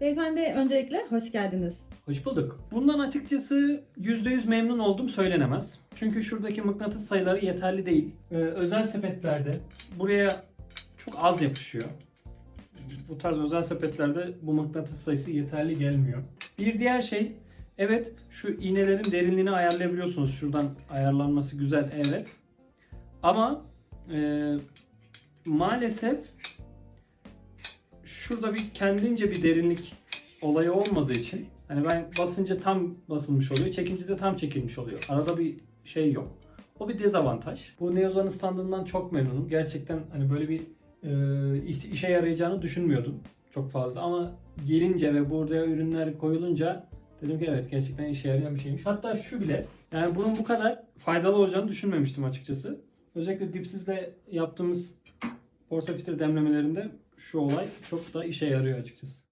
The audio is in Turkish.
Beyefendi öncelikle hoş geldiniz. Hoş bulduk. Bundan açıkçası %100 memnun oldum söylenemez. Çünkü şuradaki mıknatıs sayıları yeterli değil. Ee, özel sepetlerde buraya çok az yapışıyor. Bu tarz özel sepetlerde bu mıknatıs sayısı yeterli gelmiyor. Bir diğer şey, evet şu iğnelerin derinliğini ayarlayabiliyorsunuz. Şuradan ayarlanması güzel, evet. Ama e, maalesef şurada bir kendince bir derinlik olayı olmadığı için hani ben basınca tam basılmış oluyor, çekince de tam çekilmiş oluyor. Arada bir şey yok. O bir dezavantaj. Bu Neoza'nın standından çok memnunum. Gerçekten hani böyle bir e, işe yarayacağını düşünmüyordum çok fazla ama gelince ve burada ürünler koyulunca dedim ki evet gerçekten işe yarayan bir şeymiş. Hatta şu bile yani bunun bu kadar faydalı olacağını düşünmemiştim açıkçası. Özellikle dipsizle yaptığımız portafiltre demlemelerinde şu olay çok da işe yarıyor açıkçası.